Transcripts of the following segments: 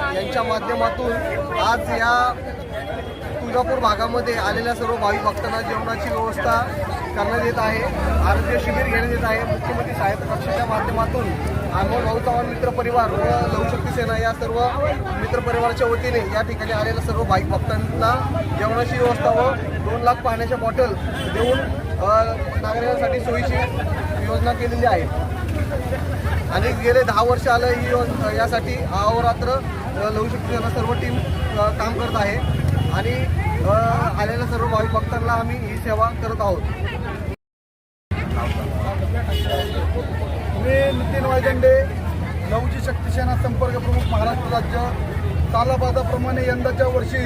शक्तीच्या माध्यमातून आज या तुळजापूर भागामध्ये आलेल्या सर्व भाविक भक्तांना जेवणाची व्यवस्था करण्यात येत आहे. आरोग्य शिबिर घेण्यात येत आहे. मुख्यमंत्री साहेब कक्षाच्या माध्यमातून अमोल भाऊ चव्हाण मित्रपरिवार व लवशक्ती सेना या सर्व मित्रपरिवाराच्या वतीने या ठिकाणी आलेल्या सर्व भाविक भक्तांना जेवणाची व्यवस्था व दोन लाख पाण्याच्या बॉटल देऊन नागरिकांसाठी सोयीची योजना केलेली आहे. आणि गेले दहा वर्ष आलं ही यासाठी अहोरात्र लवू लवशक्ती सेना सर्व टीम काम करत आहे. आणि आलेल्या सर्व भाविक भक्तांना आम्ही ही सेवा करत आहोत. मी नितीन वायदंडे लवजी शक्ती सेना संपर्क प्रमुख महाराष्ट्र राज्य कालाबादाप्रमाणे यंदाच्या वर्षी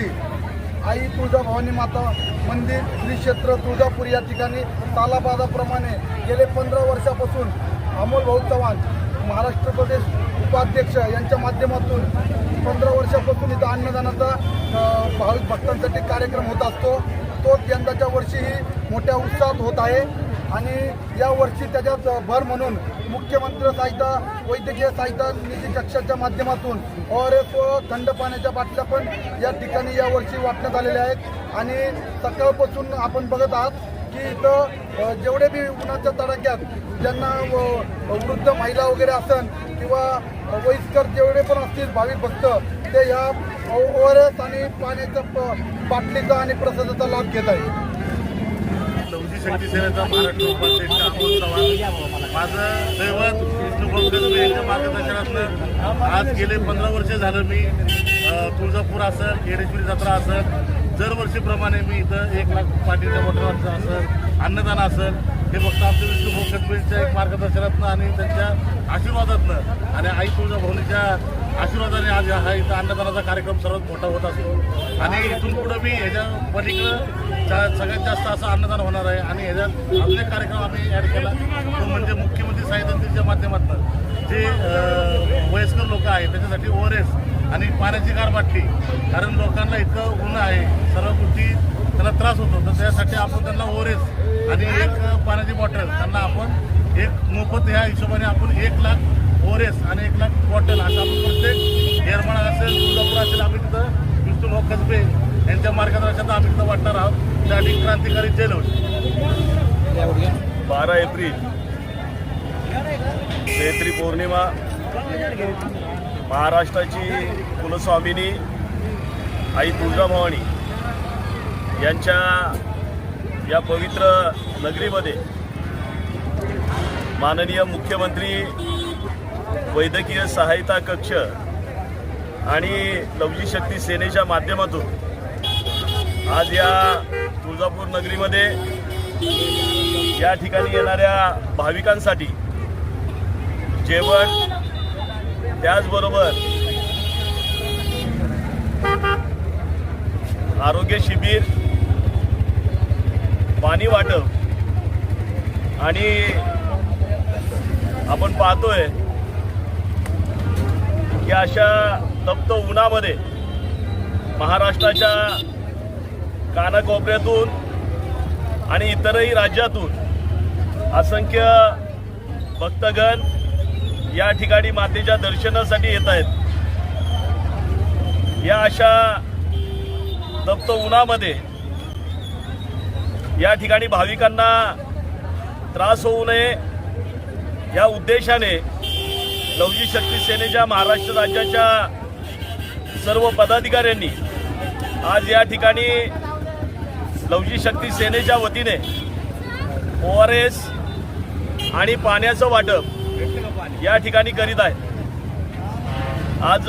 आई तुळजाभवानी माता मंदिर श्री क्षेत्र तुळजापूर या ठिकाणी तालाबादाप्रमाणे गेले पंधरा वर्षापासून अमोल भाऊ चव्हाण महाराष्ट्र प्रदेश उपाध्यक्ष यांच्या माध्यमातून पंधरा वर्षापासून इथं अन्नदानाचा भाविक भक्तांसाठी कार्यक्रम होत असतो. तोच यंदाच्या वर्षीही मोठ्या उत्साहात होत आहे. आणि या वर्षी त्याच्यात भर म्हणून मुख्यमंत्री सहायता वैद्यकीय सहायता निधी कक्षाच्या माध्यमातून ओआर एफ थंड पाण्याच्या बाटल्या पण या ठिकाणी यावर्षी वाटण्यात आलेल्या आहेत. आणि सकाळपासून आपण बघत आहात की इथं जेवढे बी उन्हाच्या तडाख्यात ज्यांना वृद्ध महिला वगैरे असन किंवा वयस्कर जेवढे पण असतील भाविक भक्त ते ह्या ओआर एस आणि पाण्याच्या प- बाटलीचा आणि प्रसादाचा लाभ घेत आहेत. लवजी शक्ती सेनेचा महाराष्ट्र उपाध्यक्ष अमोल चव्हाण. माझं दैवत विष्णू यांच्या आज गेले पंधरा वर्ष झालं मी तुळजापूर असं येडेश्वरी जत्रा असं दरवर्षीप्रमाणे मी इथं एक लाख पाठीच्या बॉटलांचं असेल अन्नदान असेल हे फक्त आमच्या विष्णू भोगदे एक मार्गदर्शनातनं आणि त्यांच्या आशीर्वादातनं. आणि आई तुळजा भाऊनीच्या आशीर्वादाने आज हा इथं अन्नदानाचा कार्यक्रम सर्वात मोठा होत असतो. आणि इथून पुढं मी ह्याच्या पलीकडं सगळ्यात जास्त असं अन्नदान होणार आहे. आणि ह्याच्यात अजून एक कार्यक्रम आम्ही ॲड केला तो म्हणजे मुख्यमंत्री साहित्यांच्या माध्यमातून. जे वयस्कर लोक आहेत त्याच्यासाठी ओ आणि पाण्याची गार बाटली कारण लोकांना इतकं ऊन आहे सर्व गोष्टी त्यांना त्रास होतो. तर त्यासाठी आपण त्यांना ओ आणि एक पाण्याची बॉटल त्यांना आपण एक मोफत ह्या हिशोबाने आपण एक लाख ओरेस आणि एक लाख बॉटल असं आपण प्रत्येक येरमाळा असेल तुळजापूर असेल आम्ही तिथं विष्णू भाऊ कसबे यांच्या मार्गदर्शनात आम्ही तिथं वाटणार आहोत. त्यासाठी क्रांतिकारी जेल होईल. बारा एप्रिल. चैत्री पौर्णिमा. महाराष्ट्राची कुलस्वामिनी आई तुळजाभवानी यांच्या या पवित्र नगरीमध्ये माननीय मुख्यमंत्री वैद्यकीय सहायता कक्ष आणि लवजी शक्ती सेनेच्या माध्यमातून आज या तुळजापूर नगरीमध्ये या ठिकाणी येणाऱ्या भाविकांसाठी जेवण त्याचबरोबर आरोग्य शिबिर पाणी वाटप आणि आपण पाहतोय की अशा तप्त उन्हामध्ये महाराष्ट्राच्या कानाकोपऱ्यातून आणि इतरही राज्यातून असंख्य भक्तगण या ठिकाणी मातेच्या दर्शनासाठी येत आहेत. या अशा तप्त उन्हामध्ये या ठिकाणी भाविकांना त्रास होऊ नये. या उद्देशाने लवजी शक्ती सेनेच्या महाराष्ट्र राज्याच्या सर्व पदाधिकाऱ्यांनी आज या ठिकाणी लवजी शक्ती सेनेच्या वतीने ओ आर एस आणि पाण्याचं वाटप या ठिकाणी करीत आहे आज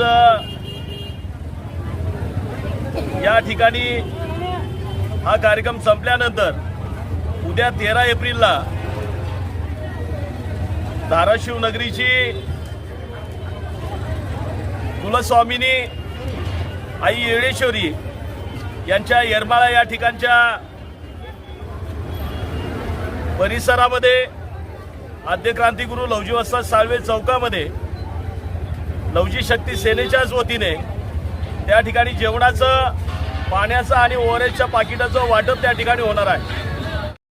या ठिकाणी हा कार्यक्रम संपल्यानंतर उद्या तेरा एप्रिलला धाराशिव नगरीची कुलस्वामिनी आई येळेश्वरी यांच्या येरमाळा या ठिकाणच्या परिसरामध्ये आद्य क्रांतिगुरू लवजी वस्ताद साळवे चौकामध्ये लवजी शक्ती सेनेच्याच वतीने त्या ठिकाणी जेवणाचं पाण्याचं आणि ओव्हरेजच्या पाकिटाचं वाटप त्या ठिकाणी होणार आहे.